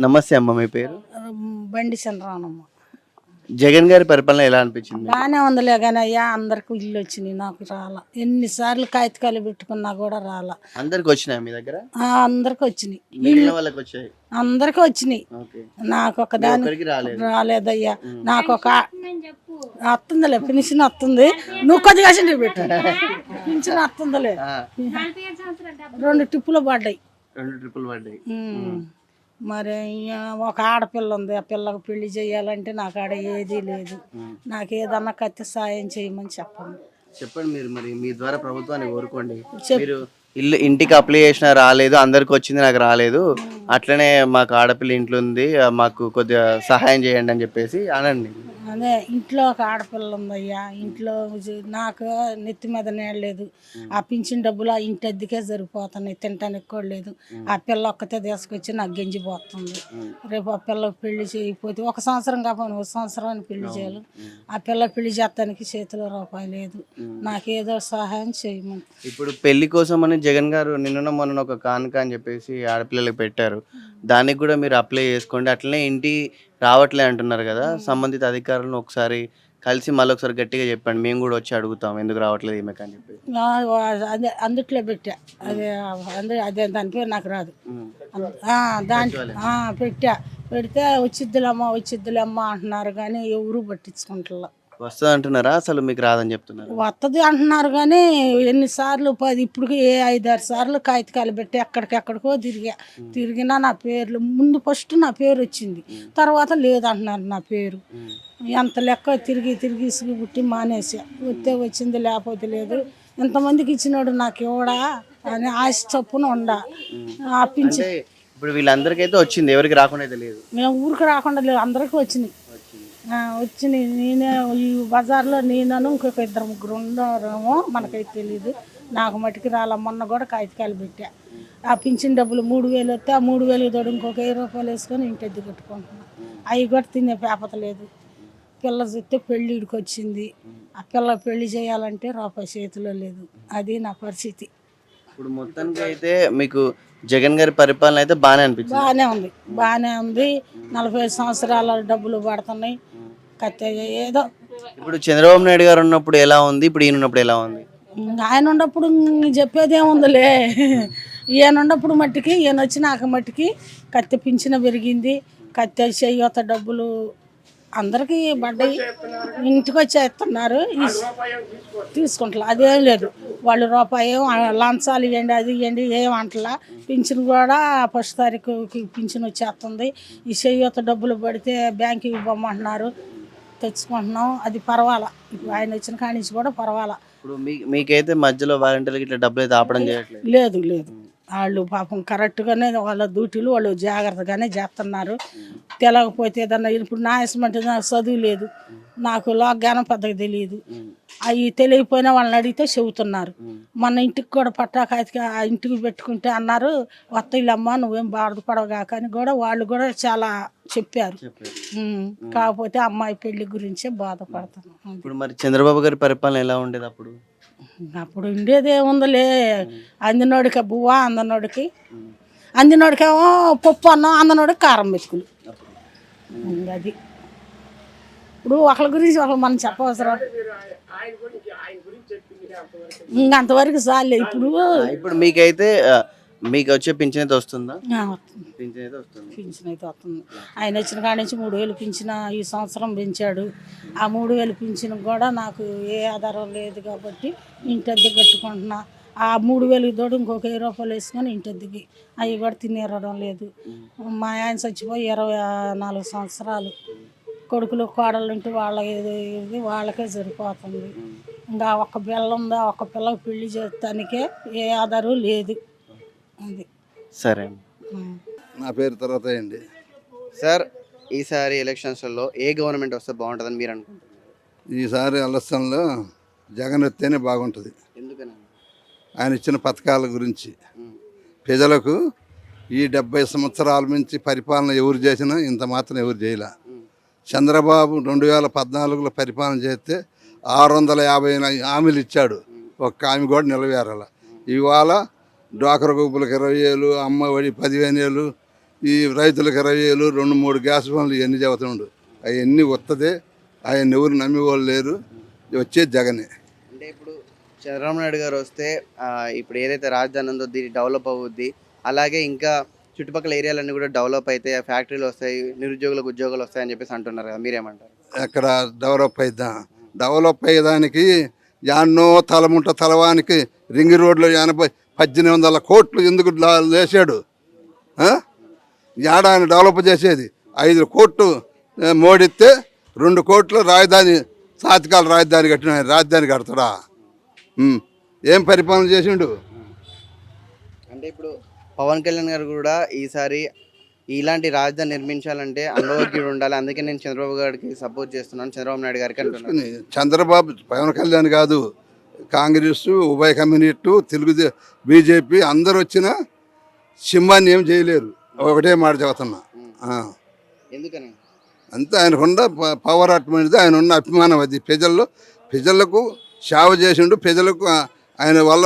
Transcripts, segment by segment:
నమస్తే అమ్మ మీ పేరు? బండి చంద్రానమ్మ జగన్ గారి పరిపాలన ఎలా అనిపించింది? బాగానే ఉందిలే కానీ అయ్యా అందరికి ఇల్లు వచ్చినాయి నాకు రాలా. ఎన్నిసార్లు కాగితాలు పెట్టుకున్నా కూడా రాలా. అందరికి వచ్చినాయి మీ దగ్గర? ఆ, అందరికి వచ్చినాయి. మిగిలిన వాళ్ళకి వచ్చాయి? అందరికి వచ్చినాయి. ఓకే. నాకు ఒక దాని రాలేదు. రాలేదయ్యా. నాకు ఒక వస్తుందిలే పెన్షన్ వస్తుంది నువ్వు కొద్దిగా చిండి పెట్టు. పెన్షన్ వస్తుందిలే ఆ, రెండు టిప్పులు పడ్డాయి. రెండు ట్రిపుల్ పడ్డాయి. ఉమ్. మరి ఒక ఆడపిల్ల ఉంది. ఆ పిల్లకు పెళ్ళి చేయాలంటే నాకు ఆడ ఏదీ లేదు. నాకు ఏదన్నా కత్తి సాయం చేయమని చెప్పండి. చెప్పండి మీరు మరి మీ ద్వారా ప్రభుత్వాన్ని కోరుకోండి. మీరు ఇల్లు ఇంటికి అప్లై చేసినా రాలేదు అందరికి వచ్చింది నాకు రాలేదు. అట్లనే మాకు ఆడపిల్ల ఇంట్లో ఉంది మాకు కొద్దిగా సహాయం చేయండి అని చెప్పేసి అనండి. అదే ఇంట్లో ఒక ఆడపిల్ల ఉందయ్యా. ఇంట్లో నాకు నెత్తి మీద నేడలేదు ఆ పింఛన్ డబ్బులు ఆ ఇంటి అద్దెకే సరిపోతున్నాయి. తినటానికి కూడా లేదు. ఆ పిల్ల ఒక్కతే తీసుకొచ్చి నాకు గెంజిపోతుంది రేపు ఆ పిల్ల పెళ్ళి చేయకపోతే ఒక సంవత్సరం కాకపోతే ఒక సంవత్సరాన్ని పెళ్ళి చేయాలి. ఆ పిల్ల పెళ్ళి చేస్తానికి చేతిలో రూపాయి లేదు. నాకేదో సహాయం చేయమని. ఇప్పుడు పెళ్ళి కోసం అని జగన్ గారు నిన్న మొన్న ఒక కానుక అని చెప్పేసి ఆడపిల్లలకు పెట్టారు. దానికి కూడా మీరు అప్లై చేసుకోండి. అట్లనే ఇంటి రావట్లే అంటున్నారు కదా. సంబంధిత అధికారులను ఒకసారి కలిసి మళ్ళీ ఒకసారి గట్టిగా చెప్పండి. మేము కూడా వచ్చి అడుగుతాం. ఎందుకు రావట్లేదు ఈమెకు అని చెప్పి. అదే అందుట్లో పెట్టా. అదే అందు అదే దాని పేరు నాకు రాదు. ఆ, దాంట్ ఆ, పెట్టా. పెడితే వచ్చిద్దులమ్మ వచ్చిద్దులమ్మ అంటున్నారు కానీ ఎవరు పట్టించుకుంటారు వస్తుంది అంటున్నారా అసలు మీకు రాదని చెప్తున్నారు? వస్తుంది అంటున్నారు కానీ ఎన్నిసార్లు పది ఇప్పుడు ఏ ఐదారు సార్లు కాగితాలు పెట్టి ఎక్కడికెక్కడికో తిరిగా. తిరిగినా నా పేర్లు ముందు ఫస్ట్ నా పేరు వచ్చింది. తర్వాత లేదంటున్నారు నా పేరు. ఎంత లెక్క తిరిగి తిరిగి ఇసుగు పుట్టి మానేసా. వస్తే వచ్చింది లేకపోతే లేదు. ఇంతమందికి ఇచ్చినాడు నాకు ఇవ్వడా అని ఆశ చొప్పున ఉండ. ఆ పింఛన్ అంటే ఇప్పుడు వీళ్ళందరికైతే వచ్చింది ఎవరికి రాకుండా అయితే లేదు. మేము ఊరికి రాకుండా లేదు అందరికీ వచ్చినాయి ఆ, వచ్చినాయి నేనే ఈ బజార్లో నేనను ఇంకొక ఇద్దరు ముగ్గురు ఉన్నారేమో మనకైతే తెలియదు నాకు మటుకు రాల మొన్న కూడా కాగితాలు పెట్టా. ఆ పింఛన్ డబ్బులు మూడు వేలు వస్తే ఆ మూడు వేలు తోడు ఇంకొక వెయ్యి రూపాయలు వేసుకొని ఇంటి అద్దె కట్టుకుంటున్నాను అవి కూడా తినే పేపత లేదు. పిల్ల చూస్తే పెళ్ళిడికి వచ్చింది. ఆ పిల్ల పెళ్ళి చేయాలంటే రూపాయి చేతిలో లేదు. అది నా పరిస్థితి. ఇప్పుడు మొత్తానికి అయితే మీకు జగన్ గారి పరిపాలన అయితే బాగానే అనిపించింది. బాగానే ఉంది. బాగానే ఉంది. నలభై సంవత్సరాల డబ్బులు పడుతున్నాయి. కత్తి ఏదో. ఇప్పుడు చంద్రబాబు నాయుడు గారు ఉన్నప్పుడు ఎలా ఉంది? ఇప్పుడు ఈయన ఉన్నప్పుడు ఎలా ఉంది? ఆయన ఉన్నప్పుడు ఇంక చెప్పేదేముందిలే ఈయన ఉన్నప్పుడు మట్టికి ఈయన వచ్చినాక మట్టికి కత్తి పింఛన పెరిగింది. కత్తి చెయ్యొత డబ్బులు అందరికీ పడ్డాయి. ఇంటికి వచ్చేస్తున్నారు. తీసుకుంటారు అదేం లేదు. వాళ్ళు రూపాయి లంచాలు ఇవ్వండి అది ఇవ్వండి ఏం అంటలా. పింఛన్ కూడా ఫస్ట్ తారీఖుకి పింఛన్ వచ్చేస్తుంది. ఈ చెయ్యొత డబ్బులు పడితే బ్యాంకుకి ఇవ్వమంటున్నారు. తెచ్చుకుంటున్నాం. అది పర్వాలా. ఇప్పుడు ఆయన వచ్చిన కాడి నుంచి కూడా పర్వాలా. ఇప్పుడు మీ మీకైతే మధ్యలో వాలంటీర్లకి ఇట్లా డబ్బులు అయితే ఆపడం చేయట్లేదు. లేదు లేదు. వాళ్ళు పాపం కరెక్ట్గానే వాళ్ళ డ్యూటీలు వాళ్ళు జాగ్రత్తగానే చేస్తున్నారు తెలవకపోతే ఏదన్నా ఇప్పుడు నా ఇష్టమంటే నాకు చదువు లేదు. నాకు లాగ్గానం పెద్దగా తెలియదు అవి తెలియకపోయినా వాళ్ళని అడిగితే చెబుతున్నారు. మన ఇంటికి కూడా పట్టాకాయతికి ఆ ఇంటికి పెట్టుకుంటే అన్నారు వత్తయిలమ్మ నువ్వేం బాధపడవుగాక అని కూడా వాళ్ళు కూడా చాలా చెప్పారు. కాకపోతే అమ్మాయి పెళ్ళి గురించే బాధపడుతున్నాం ఇప్పుడు మరి చంద్రబాబు గారి పరిపాలన ఎలా ఉండేది అప్పుడు? అప్పుడు ఉండేది ఏముందిలే. అందినోడికి బువ్వ అందనోడికి అందినోడికేమో పప్పు అన్నం అందనోడికి కారం మెతుకులు. అది ఇప్పుడు ఒకళ్ళ గురించి ఒకళ్ళు మనం చెప్పవసరం. ఇంక అంతవరకు చాలే. ఇప్పుడు ఇప్పుడు మీకైతే మీకు వచ్చే పింఛన్ అయితే వస్తుందా. పింఛన్ అయితే వస్తుంది? పింఛన్ అయితే వస్తుంది. ఆయన వచ్చిన కాడి నుంచి మూడు వేలు పింఛన ఈ సంవత్సరం పెంచాడు. ఆ మూడు వేలు పింఛన్ కూడా నాకు ఏ ఆధారం లేదు కాబట్టి ఇంటి అద్దె కట్టుకుంటున్నా. ఆ మూడు వేలు తోడు ఇంకొక వెయ్యి రూపాయలు వేసుకొని ఇంటి అద్దెకి. అవి కూడా తినేరడం లేదు. మా ఆయన చచ్చిపోయి ఇరవై నాలుగు సంవత్సరాలు. కొడుకులు కోడలు ఉంటే వాళ్ళ ఇది వాళ్ళకే సరిపోతుంది. ఇంకా ఒక్క పిల్ల ఉందా ఒక్క పిల్లకి పెళ్ళి చేస్తానికే ఏ ఆధారం లేదు. అది. సరే. నా పేరు తర్వాత అండి సార్ ఈసారి ఎలక్షన్స్లో ఏ గవర్నమెంట్ వస్తే బాగుంటుందని మీరు అనుకుంటున్నారు? ఈసారి ఎలక్షన్లో జగన్ వస్తేనే బాగుంటుంది. ఎందుకని? ఆయన ఇచ్చిన పథకాల గురించి. ప్రజలకు ఈ డెబ్బై సంవత్సరాల నుంచి పరిపాలన ఎవరు చేసినా ఇంత మాత్రం ఎవరు చేయలే. చంద్రబాబు రెండు వేల పద్నాలుగులో పరిపాలన చేస్తే ఆరు వందల యాభై హామీలు ఇచ్చాడు. ఒక్క హామీ కూడా నిలవేరాల ఇవాళ డ్వాక్రా గ్రూపులకు ఇరవై వేలు అమ్మ ఒడి పదిహేను వేలు ఈ రైతులకు ఇరవై వేలు రెండు మూడు గ్యాస్ బండ్లు ఇవన్నీ చెబుతుండు. అవన్నీ వస్తుంది ఆయన ఎవరు నమ్మేవాళ్ళు లేరు వచ్చే జగనే. అంటే ఇప్పుడు చంద్రబాబు నాయుడు గారు వస్తే ఇప్పుడు ఏదైతే రాజధాని ఉందో దీన్ని డెవలప్ అవుద్ది అలాగే ఇంకా చుట్టుపక్కల ఏరియాలన్నీ కూడా డెవలప్ అయితే ఫ్యాక్టరీలు వస్తాయి నిరుద్యోగులకు ఉద్యోగాలు వస్తాయని చెప్పేసి అంటున్నారు కదా మీరేమంటారు? ఎక్కడ డెవలప్ అయిద్దాం? డెవలప్ అయ్యేదానికి యాన్నో తలముంట తలవానికి రింగ్ రోడ్లో ఎనభై పద్దెనిమిది వందల కోట్లు ఎందుకు? యాడ ఆయన డెవలప్ చేసేది? ఐదు కోట్లు మోడిస్తే రెండు కోట్లు రాజధాని సాతికాల రాజధాని కట్టిన రాజధాని కడతాడా. ఏం పరిపాలన చేసిండు? అంటే ఇప్పుడు పవన్ కళ్యాణ్ గారు కూడా ఈసారి ఇలాంటి రాజధాని నిర్మించాలంటే అనుభవజ్ఞుడు ఉండాలి. అందుకే నేను చంద్రబాబు గారికి సపోర్ట్ చేస్తున్నాను. చంద్రబాబు నాయుడు గారికి అంటున్నాను. చంద్రబాబు పవన్ కళ్యాణ్ కాదు కాంగ్రెస్ ఉభయ కమ్యూనిస్టు తెలుగుదే బీజేపీ అందరు వచ్చినా సింహాన్ని ఏం చేయలేరు. ఒకటే మాట చెబుతున్నా. ఎందుకని? అంతే ఆయనకున్న పవర్ అటువంటిది ఆయన ఉన్న అభిమానం అది. ప్రజల్లో ప్రజలకు సేవ చేసిండు ప్రజలకు ఆయన వల్ల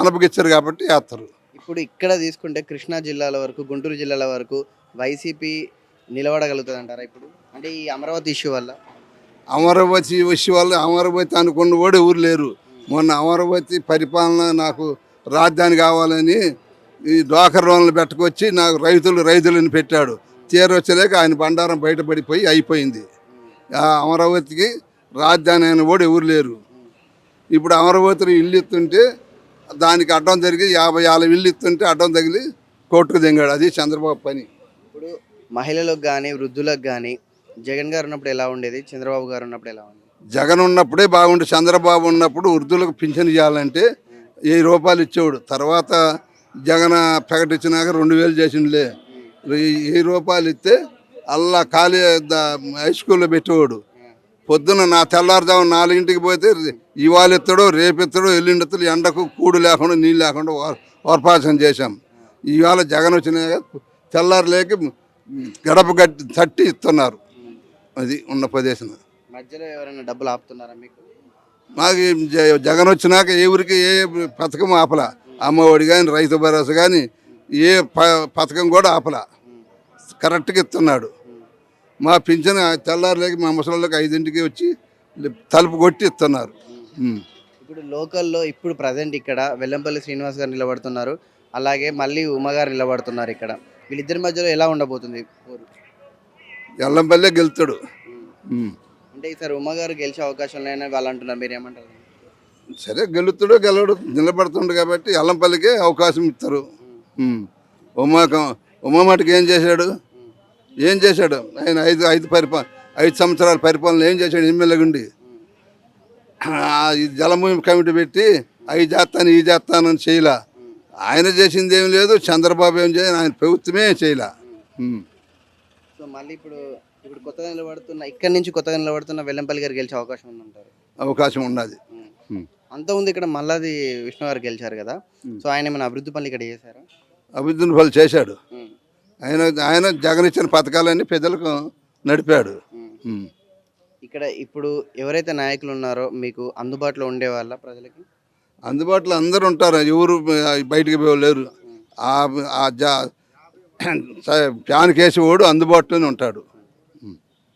అనపగిచ్చారు కాబట్టి వేస్తారు ఇప్పుడు ఇక్కడ తీసుకుంటే కృష్ణా జిల్లాల వరకు గుంటూరు జిల్లాల వరకు వైసీపీ నిలబడగలుగుతుంది అంటారా ఇప్పుడు? అంటే ఈ అమరావతి ఇష్యూ వల్ల. అమరావతి ఇష్యూ వల్ల అమరావతి అనుకున్న కూడా ఎవరు లేరు. మొన్న అమరావతి పరిపాలన నాకు రాజధాని కావాలని ఈ డోకర్ లోన్లు పెట్టుకొచ్చి నాకు రైతులు రైతులని పెట్టాడు. తీరొచ్చలేక ఆయన బండారం బయటపడిపోయి అయిపోయింది. ఆ అమరావతికి రాజధాని అయిన కూడా ఎవరు లేరు. ఇప్పుడు అమరావతిలో ఇల్లు ఇస్తుంటే దానికి అడ్డం జరిగి యాభై యాభై ఇల్లు ఇస్తుంటే అడ్డం తగిలి కోర్టుకు దిగాడు. అది చంద్రబాబు పని. ఇప్పుడు మహిళలకు కానీ వృద్ధులకు కానీ జగన్ గారు ఉన్నప్పుడు ఎలా ఉండేది? చంద్రబాబు గారు ఉన్నప్పుడు ఎలా ఉంది జగన్ ఉన్నప్పుడే బాగుండు. చంద్రబాబు ఉన్నప్పుడు వృద్ధులకు పింఛన్ ఇవ్వాలంటే వెయ్యి రూపాయలు ఇచ్చేవాడు? తర్వాత జగన్ ప్రకటించినాక రెండు వేలు చేసిండులే. వెయ్యి రూపాయలు ఇస్తే అల్లా ఖాళీ హై స్కూల్లో పెట్టేవాడు. పొద్దున నా తెల్లారుజాము నాలుగింటికి పోతే ఇవాళ ఎత్తాడో రేపు ఎత్తాడో ఎల్లుండి ఎత్తాడు ఎండకు కూడు లేకుండా నీళ్ళు లేకుండా ఓర్పాసన చేశాం. ఇవాళ జగన్ వచ్చినాక తెల్లారు లేక గడప గట్టి తట్టి ఇస్తున్నారు. అది ఉన్న ప్రదేశం. మధ్యలో ఎవరైనా డబ్బులు ఆపుతున్నారా మీకు? మాకు జగన్ వచ్చినాక ఏ ఊరికి ఏ పథకం ఆపల. అమ్మఒడి కానీ రైతు భరోసా కానీ ఏ పథకం కూడా ఆపల. కరెక్ట్గా ఇస్తున్నాడు. మా పింఛన్ తెల్లారులేక మా ముసలికి ఐదింటికి వచ్చి తలుపు కొట్టి ఇస్తున్నారు. ఇప్పుడు లోకల్లో ఇప్పుడు ప్రజెంట్ ఇక్కడ వెల్లంపల్లి శ్రీనివాస్ గారు నిలబడుతున్నారు. అలాగే మళ్ళీ ఉమ గారు నిలబడుతున్నారు ఇక్కడ. వీళ్ళిద్దరి మధ్యలో ఎలా ఉండబోతుంది? పోరు? ఎల్లంపల్లె గెలుతాడు. అంటే ఈసారి ఉమ గారు గెలిచే అవకాశం ఉన్నాయని వాళ్ళు అంటున్నారు. మీరు ఏమంటారు? సరే గెలుతాడు గెలవడు నిలబడుతుండు కాబట్టి ఎల్లంపల్లికే అవకాశం ఇస్తారు. ఉమ్. ఉమాకం ఉమామాటికి ఏం చేశాడు? ఏం చేశాడు? ఆయన ఐదు ఐదు పరిపాలన ఐదు సంవత్సరాల పరిపాలన ఏం చేశాడు? ఎమ్మెల్యే ఈ జలభూమి కమిటీ పెట్టి అవి చేస్తాను ఈ చేస్తానని చేయలా. ఆయన చేసింది ఏం లేదు చంద్రబాబు ఏం చేయను ఆయన ప్రభుత్వమే చేయలా. సో మళ్ళీ ఇప్పుడు ఇప్పుడు కొత్తగా నిలబడుతున్న ఇక్కడి నుంచి కొత్తగా నిలబడుతున్న వెల్లంపల్లి గారు గెలిచే అవకాశం ఉందంటారు? అవకాశం ఉన్నది. ఉమ్. అంతకుముందు ఇక్కడ మల్లాది విష్ణు గారు గెలిచారు కదా? సో ఆయన ఏమైనా అభివృద్ధి పనులు ఇక్కడ చేశారా? అభివృద్ధిని ఫలం చేశాడు. ఆయన ఆయన జగన్ ఇచ్చిన పథకాలన్నీ ప్రజలకు నడిపాడు. ఇక్కడ ఇప్పుడు ఎవరైతే నాయకులు ఉన్నారో మీకు అందుబాటులో ఉండే వాళ్ళ ప్రజలకి? అందుబాటులో అందరూ ఉంటారు. ఎవరు బయటికి పోలేరు ఆ జా ఫ్యాన్ కేసేవాడు అందుబాటులోనే ఉంటాడు.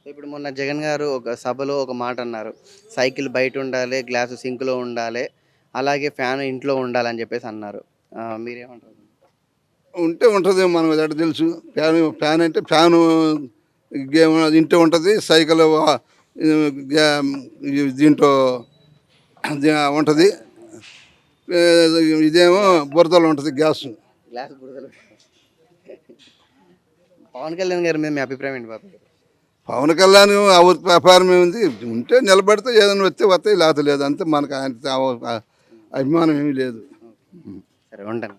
ఇప్పుడు మొన్న జగన్ గారు ఒక సభలో ఒక మాట అన్నారు. సైకిల్ బయట ఉండాలి గ్లాసు సింక్లో ఉండాలి అలాగే ఫ్యాన్ ఇంట్లో ఉండాలి అని చెప్పేసి అన్నారు. మీరేమంటారు? ఉంటే ఉంటుంది మనకు ఎక్కడ తెలుసు? ఫ్యాన్ ఫ్యాన్ అంటే ఫ్యాను గేమ్ ఇంట్లో ఉంటుంది సైకిల్ దీంట్లో ఉంటుంది. ఇదేమో బురదలో ఉంటుంది గ్యాస్. గ్లాస్ బురదలు. పవన్ కళ్యాణ్ గారి మీద మీ అభిప్రాయం ఏంటి బాబు? పవన్ కళ్యాణ్ వ్యాపారం ఏముంది? ఉంటే నిలబడితే ఏదైనా వస్తే వస్తాయి లేకపోతే లేదు. అంతే మనకు ఆయన అభిమానం ఏమీ లేదు. సరే ఉంటాను.